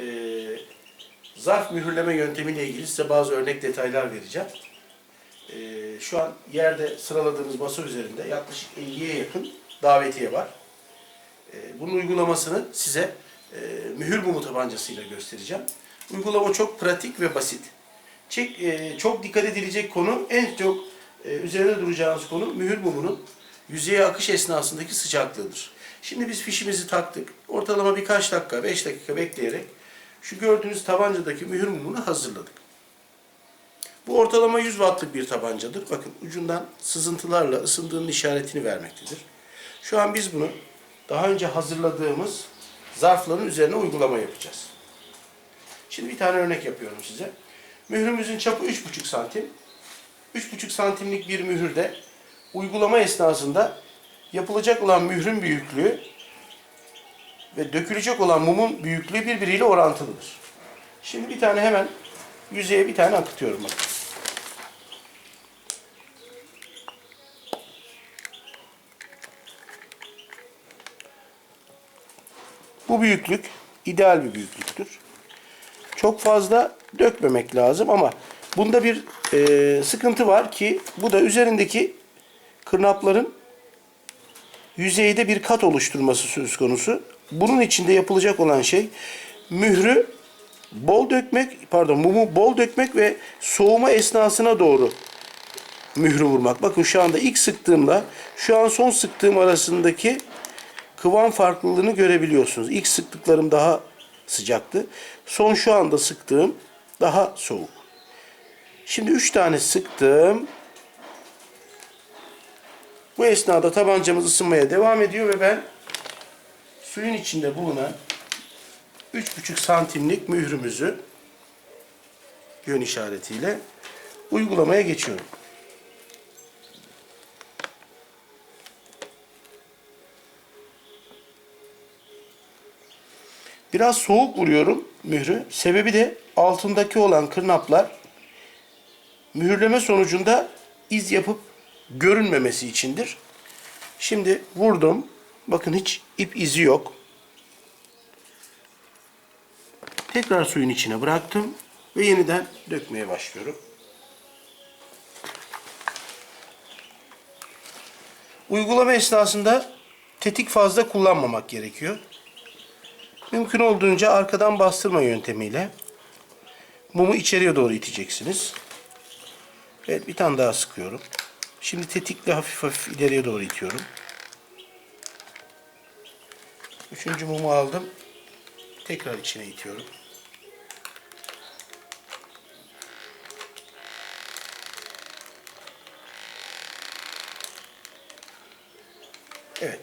e, zarf mühürleme yöntemiyle ilgili size bazı örnek detaylar vereceğim. E, şu an yerde sıraladığımız masa üzerinde yaklaşık 50'ye yakın davetiye var. E, bunun uygulamasını size e, mühür mumu tabancasıyla göstereceğim. Uygulama çok pratik ve basit. Çek, e, çok dikkat edilecek konu, en çok e, üzerine duracağınız konu mühür mumunun yüzeye akış esnasındaki sıcaklığıdır. Şimdi biz fişimizi taktık. Ortalama birkaç dakika, 5 dakika bekleyerek şu gördüğünüz tabancadaki mühür mumunu hazırladık. Bu ortalama 100 wattlık bir tabancadır. Bakın ucundan sızıntılarla ısındığının işaretini vermektedir. Şu an biz bunu daha önce hazırladığımız zarfların üzerine uygulama yapacağız. Şimdi bir tane örnek yapıyorum size. Mührümüzün çapı 3,5 santim. 3,5 santimlik bir mühürde uygulama esnasında yapılacak olan mührün büyüklüğü ve dökülecek olan mumun büyüklüğü birbiriyle orantılıdır. Şimdi bir tane hemen yüzeye bir tane akıtıyorum bakın. Bu büyüklük ideal bir büyüklüktür. Çok fazla dökmemek lazım ama bunda bir e, sıkıntı var ki bu da üzerindeki kırnapların yüzeyde bir kat oluşturması söz konusu. Bunun içinde yapılacak olan şey mührü bol dökmek, pardon mumu bol dökmek ve soğuma esnasına doğru mührü vurmak. Bakın şu anda ilk sıktığımla şu an son sıktığım arasındaki kıvam farklılığını görebiliyorsunuz. İlk sıktıklarım daha sıcaktı. Son şu anda sıktığım daha soğuk. Şimdi 3 tane sıktım. Bu esnada tabancamız ısınmaya devam ediyor ve ben suyun içinde bulunan 3,5 santimlik mührümüzü yön işaretiyle uygulamaya geçiyorum. Biraz soğuk vuruyorum mührü. Sebebi de altındaki olan kırnaplar mühürleme sonucunda iz yapıp görünmemesi içindir. Şimdi vurdum. Bakın hiç ip izi yok. Tekrar suyun içine bıraktım ve yeniden dökmeye başlıyorum. Uygulama esnasında tetik fazla kullanmamak gerekiyor. Mümkün olduğunca arkadan bastırma yöntemiyle mumu içeriye doğru iteceksiniz. Evet bir tane daha sıkıyorum. Şimdi tetikle hafif hafif ileriye doğru itiyorum. Üçüncü mumu aldım. Tekrar içine itiyorum. Evet.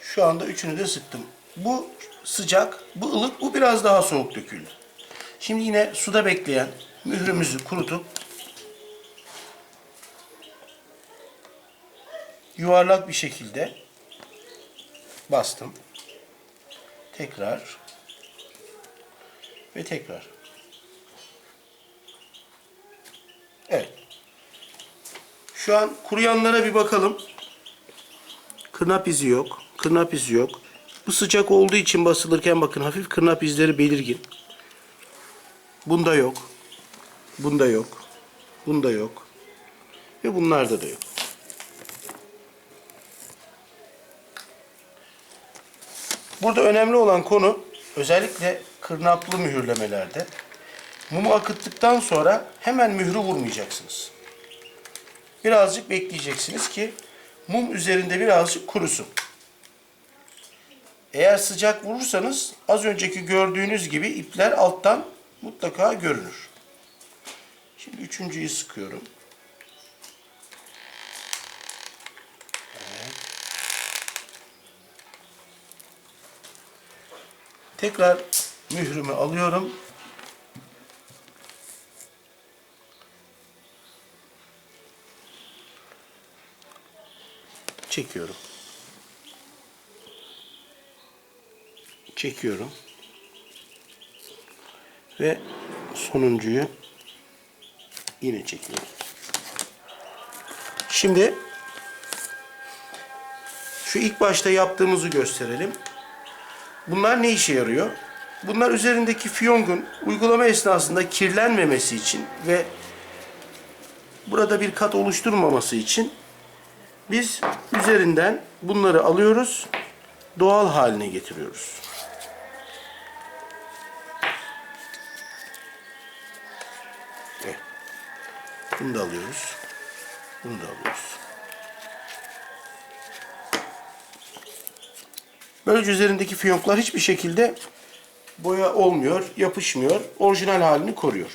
Şu anda üçünü de sıktım. Bu sıcak, bu ılık, bu biraz daha soğuk döküldü. Şimdi yine suda bekleyen mührümüzü kurutup yuvarlak bir şekilde bastım. Tekrar ve tekrar. Evet. Şu an kuruyanlara bir bakalım. Kırnap izi yok. Kırnap izi yok. Bu sıcak olduğu için basılırken bakın hafif kırnap izleri belirgin. Bunda yok. Bunda yok. Bunda yok. Ve bunlarda da yok. Burada önemli olan konu özellikle kırnaplı mühürlemelerde mumu akıttıktan sonra hemen mührü vurmayacaksınız. Birazcık bekleyeceksiniz ki mum üzerinde birazcık kurusun. Eğer sıcak vurursanız az önceki gördüğünüz gibi ipler alttan mutlaka görünür. Şimdi üçüncüyü sıkıyorum. Tekrar mührümü alıyorum. Çekiyorum. çekiyorum. Ve sonuncuyu yine çekiyorum. Şimdi şu ilk başta yaptığımızı gösterelim. Bunlar ne işe yarıyor? Bunlar üzerindeki fiyongun uygulama esnasında kirlenmemesi için ve burada bir kat oluşturmaması için biz üzerinden bunları alıyoruz, doğal haline getiriyoruz. Evet. Bunu da alıyoruz. Bunu da alıyoruz. Böylece üzerindeki fiyonklar hiçbir şekilde boya olmuyor, yapışmıyor. Orijinal halini koruyor.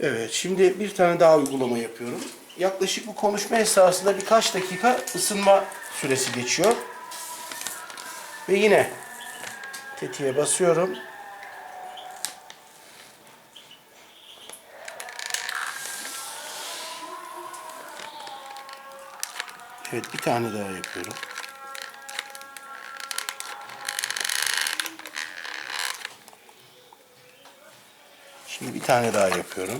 Evet, şimdi bir tane daha uygulama yapıyorum. Yaklaşık bu konuşma esnasında birkaç dakika ısınma süresi geçiyor. Ve yine tetiğe basıyorum. Evet, bir tane daha yapıyorum. Şimdi bir tane daha yapıyorum.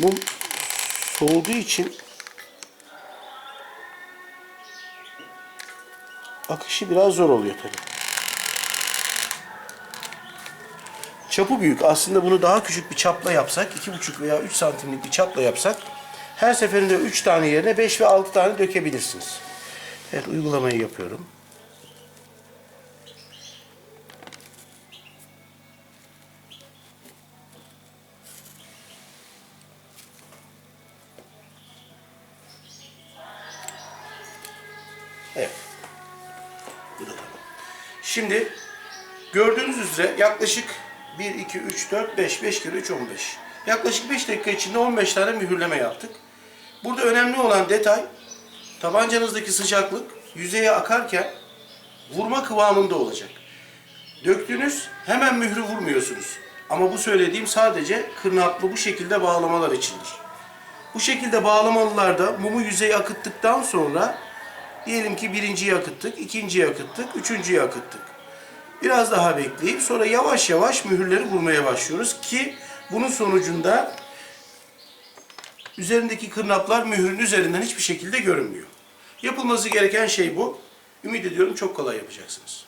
Mum soğuduğu için akışı biraz zor oluyor tabii. Çapı büyük. Aslında bunu daha küçük bir çapla yapsak, iki buçuk veya 3 santimlik bir çapla yapsak, her seferinde 3 tane yerine 5 ve 6 tane dökebilirsiniz. Evet, uygulamayı yapıyorum. Evet. Bu da tamam. Şimdi gördüğünüz üzere yaklaşık 1, 2, 3, 4, 5, 5 kere 3, 15. Yaklaşık 5 dakika içinde 15 tane mühürleme yaptık. Burada önemli olan detay tabancanızdaki sıcaklık yüzeye akarken vurma kıvamında olacak. Döktünüz hemen mührü vurmuyorsunuz. Ama bu söylediğim sadece kırnaplı bu şekilde bağlamalar içindir. Bu şekilde bağlamalılarda mumu yüzeye akıttıktan sonra diyelim ki birinciyi akıttık, ikinciyi akıttık, üçüncüyü akıttık. Biraz daha bekleyip sonra yavaş yavaş mühürleri vurmaya başlıyoruz ki bunun sonucunda üzerindeki kırnaplar mührün üzerinden hiçbir şekilde görünmüyor. Yapılması gereken şey bu. Ümit ediyorum çok kolay yapacaksınız.